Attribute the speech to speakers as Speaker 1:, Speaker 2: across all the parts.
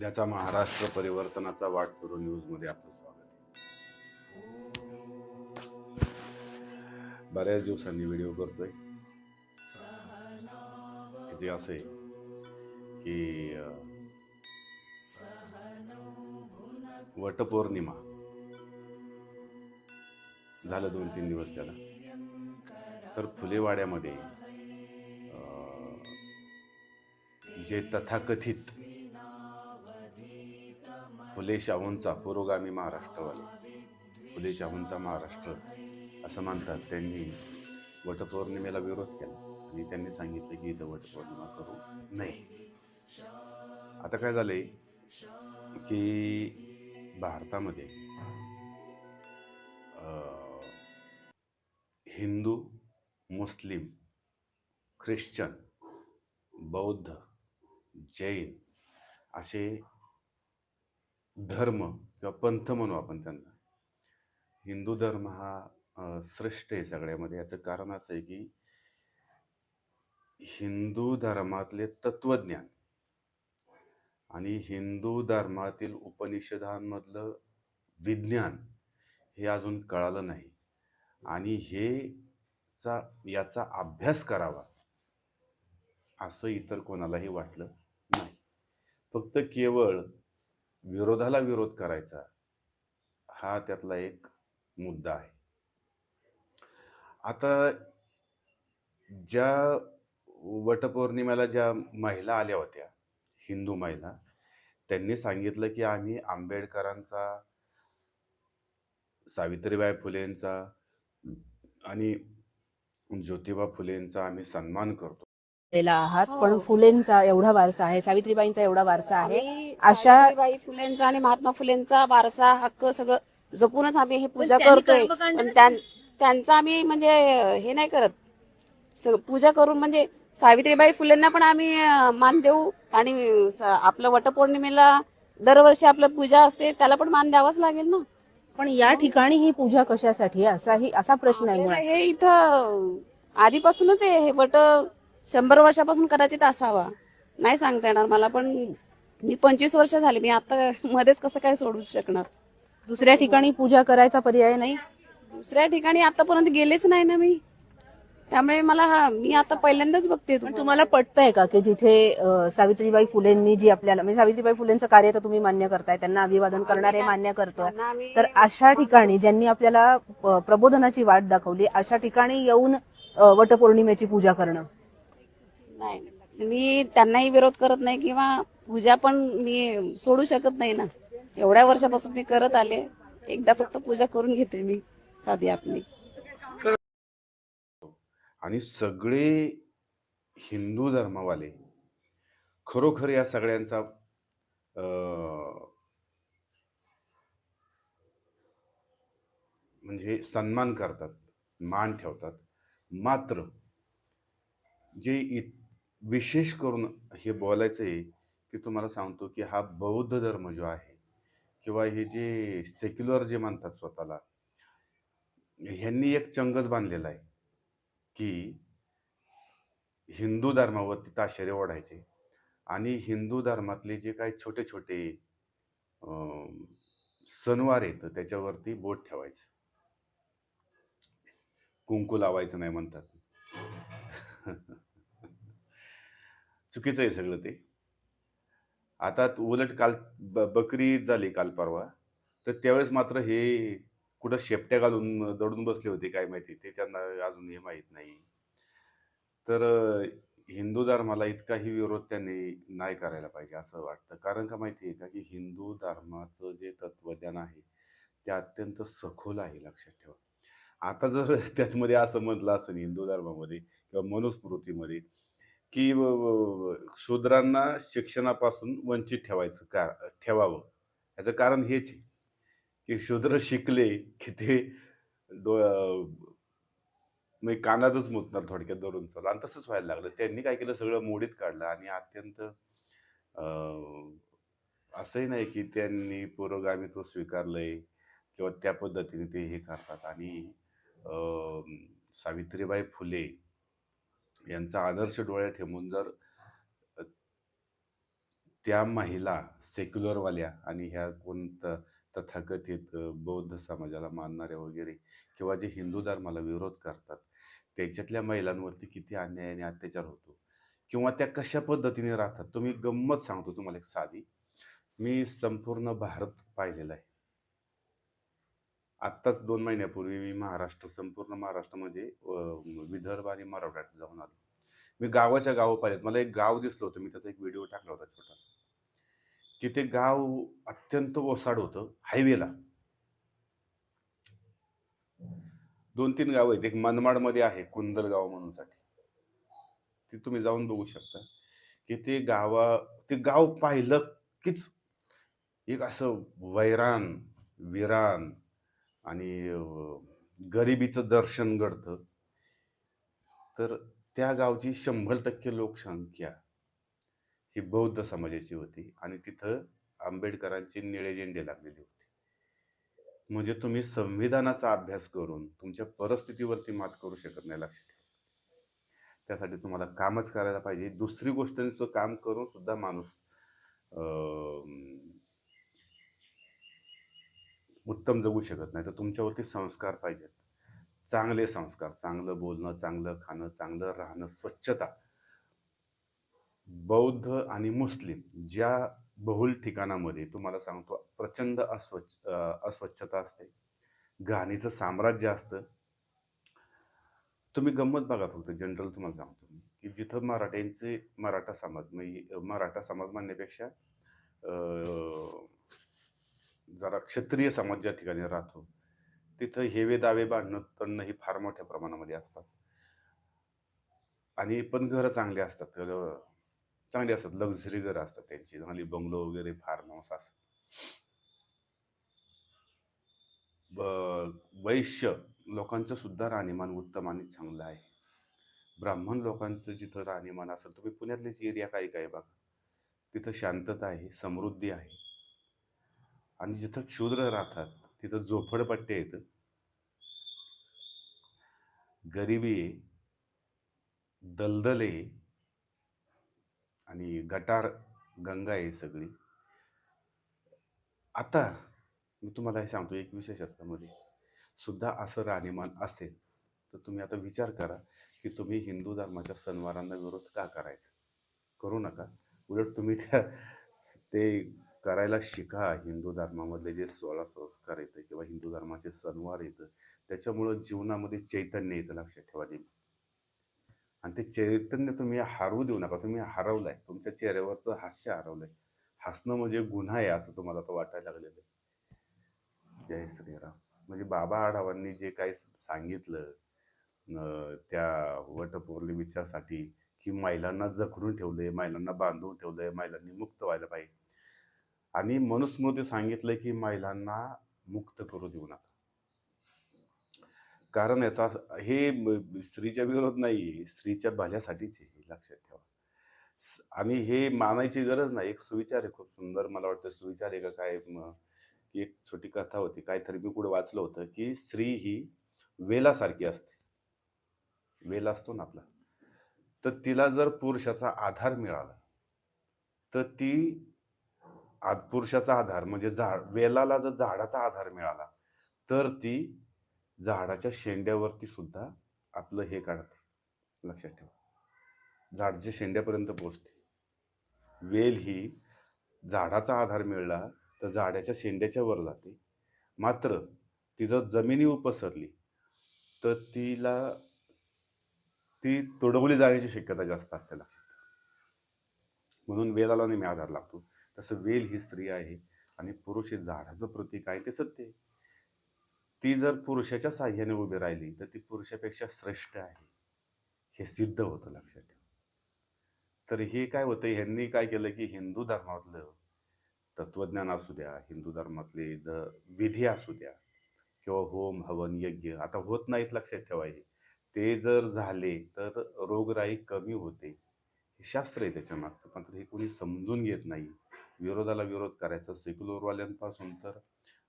Speaker 1: उद्याचा महाराष्ट्र परिवर्तनाचा वाट सुरू न्यूजमध्ये आपलं स्वागत. बऱ्याच दिवसांनी व्हिडिओ करतोय. जे असे की वटपौर्णिमा. झालं दोन तीन दिवस त्याला. तर फुलेवाड्यामध्ये जे तथाकथित फुले शाहूंचा पुरोगामी महाराष्ट्रवाले. फुले शाहूंचा महाराष्ट्र असं मानतात त्यांनी वटपौर्णिमेला विरोध केला. आणि त्यांनी सांगितलं की इथं वटपौर्णिमा करू नये. आता काय झालंय की भारतामध्ये हिंदू मुस्लिम ख्रिश्चन बौद्ध जैन असे धर्म किंवा पंथ म्हणू आपण त्यांना. हिंदू धर्म हा श्रेष्ठ आहे सगळ्यामध्ये. याचं कारण असं आहे की हिंदू धर्मातले तत्वज्ञान आणि हिंदू धर्मातील उपनिषदांमधलं विज्ञान हे अजून कळालं नाही. आणि हे चा याचा अभ्यास करावा असं इतर कोणालाही वाटलं नाही. फक्त केवळ विरोधाला विरोध करायचा हा त्यातला एक मुद्दा आहे. आता ज्या वटपौर्णिमेला ज्या महिला आल्या होत्या हिंदू महिला त्यांनी सांगितलं की आम्ही आंबेडकरांचा सावित्रीबाई फुलेंचा आणि ज्योतिबा फुलेंचा आम्ही सन्मान करतो.
Speaker 2: केलेला आहात.
Speaker 3: हो.
Speaker 2: पण फुलेंचा एवढा वारसा आहे सावित्रीबाईंचा एवढा वारसा आहे. अशा-
Speaker 3: सावित्रीबाई फुलेंचा आणि महात्मा फुलेंचा वारसा हक्क सगळं जपूनच आम्ही हे पूजा करतोय.
Speaker 2: कर्मकांड
Speaker 3: पण त्यां- त्यांचा आम्ही म्हणजे हे नाही करत. स- पूजा करून म्हणजे सावित्रीबाई फुलेंना पण आम्ही अं, मान देऊ. आणि स- आपलं वटपौर्णिमेला दरवर्षी आपलं पूजा असते त्याला पण मान द्यावाच लागेल ना.
Speaker 2: पण या ठिकाणी ही पूजा कशासाठी? आहे असाही असा प्रश्न आहे मुळात.
Speaker 3: हे इथं आधीपासूनच आहे हे वट शंभर वर्षापासून कदाचित असावा. नाही सांगता येणार मला पण मी पंचवीस वर्ष झाली मी आता मध्येच कसं काय सोडू शकणार?
Speaker 2: दुसऱ्या ठिकाणी पूजा करायचा पर्याय नाही?
Speaker 3: दुसऱ्या ठिकाणी आतापर्यंत गेलेच नाही ना मी. त्यामुळे मला हा मी आता पहिल्यांदाच बघते
Speaker 2: पण तुम्हाला. पटतंय का की जिथे अं, सावित्रीबाई फुलेंनी जी आपल्याला म्हणजे सावित्रीबाई फुलेंचं कार्य तर तुम्ही मान्य करताय त्यांना अभिवादन करणारे मान्य करतोय
Speaker 3: त्यांना आम्ही-
Speaker 2: तर अशा ठिकाणी ज्यांनी आपल्याला अं, प्रबोधनाची वाट दाखवली अशा ठिकाणी येऊन अं, वटपौर्णिमेची पूजा करणं.
Speaker 3: नाही मी त्यांनाही विरोध करत नाही किंवा पूजा पण मी सोडू शकत नाही ना. एवढ्या वर्षापासून मी करत आले. एकदा फक्त पूजा करून घेते मी. साधी आपली.
Speaker 1: आणि सगळे हिंदू धर्मवाले खरोखर या सगळ्यांचा म्हणजे सन्मान करतात मान ठेवतात. मात्र जे इत विशेष करून हे बोलायचं आहे की तुम्हाला सांगतो की हा बौद्ध धर्म जो आहे किंवा हे जे सेक्युलर जे म्हणतात स्वतःला ह्यांनी एक चंगच बांधलेला आहे की हिंदू धर्मावरती ताशेरे ओढायचे आणि हिंदू धर्मातले जे काही छोटे छोटे सणवार आहेत त्याच्यावरती बोट ठेवायचं. कुंकू लावायचं नाही म्हणतात. चुकीचं आहे सगळं ते. आता उलट काल ब- बकरी झाली काल परवा. तर त्यावेळेस मात्र हे कुठं शेपट्या घालून दडून बसले होते काय माहिती ते त्यांना अजून हे माहीत नाही. तर हिंदू धर्माला इतकाही विरोध त्यांनी नाही करायला पाहिजे असं वाटतं. कारण का माहिती आहे का की हिंदू धर्माचं जे तत्वज्ञान आहे ते अत्यंत सखोल आहे लक्षात ठेवा. आता जर त्यातमध्ये असं म्हटलं असेल हिंदू धर्मामध्ये किंवा मनुस्मृतीमध्ये की शूद्रांना शिक्षणापासून वंचित ठेवायचं का ठेवावं? याचं कारण हेच आहे की शूद्र शिकले की ते डो म्हणजे कानातच मुतणार थोडक्यात धरून चालू. आणि तसंच व्हायला लागलं. त्यांनी काय केलं? सगळं मोडीत काढलं. आणि अत्यंत असंही नाही की त्यांनी पुरोगामित्व स्वीकारलंय किंवा त्या पद्धतीने ते हे करतात. आणि सावित्रीबाई फुले यांचा आदर्श डोळ्यात ठेवून जर त्या महिला सेक्युलरवाल्या आणि ह्या कोण तथाकथित बौद्ध समाजाला मानणाऱ्या वगैरे किंवा जे हिंदू धर्माला विरोध करतात त्याच्यातल्या महिलांवरती किती अन्याय आणि अत्याचार होतो? किंवा त्या कशा पद्धतीने राहतात? तुम्ही गंमत सांगतो तुम्हाला एक साधी. मी संपूर्ण भारत पाहिलेला आहे. आत्ताच दोन महिन्यापूर्वी मी महाराष्ट्र संपूर्ण महाराष्ट्रामध्ये म्हणजे, विदर्भ आणि मराठवाड्यात जाऊन आलो. मी गावाच्या गावोपाल्यात मला एक गाव दिसलं होतं मी त्याचा एक व्हिडिओ टाकला होता छोटासा. की ते गाव अत्यंत ओसाड होतं हायवेला. दोन तीन गाव आहेत एक मनमाडमध्ये आहे कुंदलगाव म्हणून साठी. ते तुम्ही जाऊन बघू शकता की ते गावा ते गाव पाहिलं कीच एक असं वैरान विरान आणि गरिबीचं दर्शन घडतं. तर त्या गावची शंभर टक्के लोकसंख्या ही बौद्ध समाजाची होती आणि तिथं आंबेडकरांचे निळे झेंडे लागलेले होते. म्हणजे तुम्ही संविधानाचा अभ्यास करून तुमच्या परिस्थितीवरती मात करू शकत नाही लक्षात ठेवा. त्यासाठी तुम्हाला कामच करायला पाहिजे. दुसरी गोष्ट नुसतं काम करून सुद्धा माणूस उत्तम जगू शकत नाही तर तुमच्यावरती संस्कार पाहिजेत. चांगले संस्कार चांगलं बोलणं चांगलं खाणं चांगलं राहणं स्वच्छता. बौद्ध आणि मुस्लिम ज्या बहुल ठिकाणामध्ये तुम्हाला सांगतो प्रचंड अस्वच्छ अस्वच्छता असते. घाणीचं साम्राज्य असतं. तुम्ही गंमत बघा फक्त जनरल तुम्हाला सांगतो मी की जिथं मराठ्यांचे मराठा समाज म्हणजे मराठा समाज म्हणण्यापेक्षा जरा क्षत्रिय समाज ज्या ठिकाणी राहतो तिथं हेवे दावे बांधणं तणं ही फार मोठ्या प्रमाणामध्ये असतात. आणि पण घरं चांगली असतात. चांगली असतात. लक्झरी घरं असतात त्यांची. चांगली बंगलो वगैरे फार्म हाऊस असतात वैश्य लोकांचं सुद्धा राहणीमान उत्तम आणि चांगलं आहे. ब्राह्मण लोकांचं जिथं राहणीमान असेल तुम्ही पुण्यातलीच एरिया काही काय बघा. तिथं शांतता आहे समृद्धी आहे. आणि जिथं क्षुद्र राहतात तिथं झोपडपट्टे आहेत. गरिबी आहे दलदल आहे आणि गटार गंगा आहे सगळी. आता मी तुम्हाला हे सांगतो एक विशेषमध्ये सुद्धा असं राहणीमान असेल तर तुम्ही आता विचार करा की तुम्ही हिंदू धर्माच्या सणवारांना विरोध का करायचा? करू नका. उलट तुम्ही त्या ते करायला शिका. हिंदू धर्मामधले जे सोळा संस्कार येतं किंवा हिंदू धर्माचे सणवार येतं त्याच्यामुळं जीवनामध्ये चैतन्य येतं लक्षात ठेवा नेहमी. आणि ते चैतन्य तुम्ही हरवू देऊ नका. तुम्ही हरवलाय. तुमच्या चेहऱ्यावरचं हास्य हरवलंय. हसणं म्हणजे गुन्हा आहे असं तुम्हाला तर वाटायला लागलेलं आहे. जय श्रीराम. म्हणजे बाबा आढावांनी जे काही सांगितलं त्या वटपौर्णिमेच्यासाठी की महिलांना जखडून ठेवलंय महिलांना बांधून ठेवलंय महिलांनी मुक्त व्हायला पाहिजे. आणि मनुस्मृती सांगितलं की महिलांना मुक्त करू देऊ नका. कारण याचा हे स्त्रीच्या विरोध नाही स्त्रीच्या भल्यासाठीच हे लक्षात ठेवा. आणि हे मानायची गरज नाही. एक सुविचार आहे खूप सुंदर मला वाटतं सुविचार आहे का काय एक छोटी कथा होती काहीतरी मी पुढे वाचलं होतं की स्त्री ही वेलासारखी असते. वेल असतो ना आपला. तर तिला जर पुरुषाचा आधार मिळाला तर ती आदपुरुषाचा आधार म्हणजे झाड वेलाला जर झाडाचा आधार मिळाला तर ती झाडाच्या शेंड्यावरती सुद्धा आपलं हे काढते. लक्षात ठेवा. झाडाच्या शेंड्यापर्यंत पोचते वेल ही झाडाचा आधार मिळाला तर झाडाच्या शेंड्याच्या वर जाते. मात्र ती जर जमिनी पसरली तर तिला ती तुडवली जाण्याची शक्यता जास्त असते लक्षात म्हणून वेलाला नेहमी आधार लागतो. तसं वेल ही स्त्री आहे आणि पुरुष हे झाडाचं प्रतीक आहे ते सत्य आहे. ती जर पुरुषाच्या साह्याने उभी राहिली तर ती पुरुषापेक्षा श्रेष्ठ आहे. हे सिद्ध होतं लक्षात ठेवा. तर हे काय होतं? ह्यांनी काय केलं की हिंदू धर्मातलं तत्वज्ञान असू द्या हिंदू धर्मातले द विधी असू द्या किंवा होम हवन यज्ञ आता होत नाहीत लक्षात ठेवा ते जर झाले तर रोगराई कमी होते. हे शास्त्र आहे त्याच्या मागचं मात्र हे कोणी समजून घेत नाही. विरोधाला विरोध करायचा सेक्युलरवाल्यांपासून तर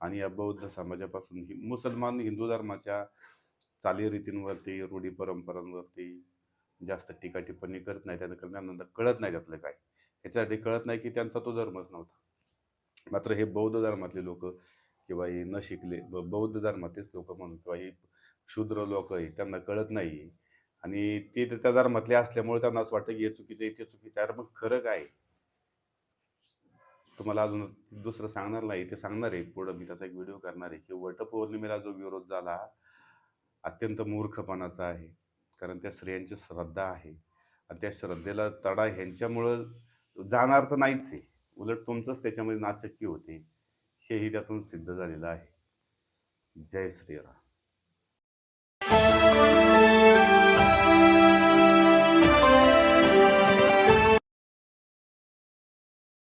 Speaker 1: आणि या बौद्ध समाजापासून. हि मुसलमान हिंदू धर्माच्या चालीरीतींवरती रूढी परंपरांवरती जास्त टीका टिप्पणी करत नाही त्यांना त्यांना कळत नाही त्यातलं काय. याच्यासाठी कळत नाही की त्यांचा तो धर्मच नव्हता. मात्र हे बौद्ध धर्मातले लोक किंवा हे न शिकले ब- बौद्ध धर्मातलेच लोक म्हणून किंवा हे शूद्र लोक आहे त्यांना कळत नाही. आणि ते त्या धर्मातले असल्यामुळे त्यांना असं वाटतं की हे चुकीचं आहे ते चुकीचं आहे. मग खरं काय? आहे? तुम्हाला अजून दुसरं सांगणार नाही ते सांगणार आहे. पुढं मी त्याचा एक व्हिडिओ करणार आहे. की वटपौर्णिमेला जो विरोध झाला अत्यंत मूर्खपणाचा आहे. कारण त्या स्त्रियांची श्रद्धा आहे. आणि त्या श्रद्धेला तडा ह्यांच्यामुळं जाणार तर नाहीच आहे. उलट तुमचंच त्याच्यामध्ये नाचक्की होते. हेही त्यातून सिद्ध झालेलं आहे. जय श्रीराम.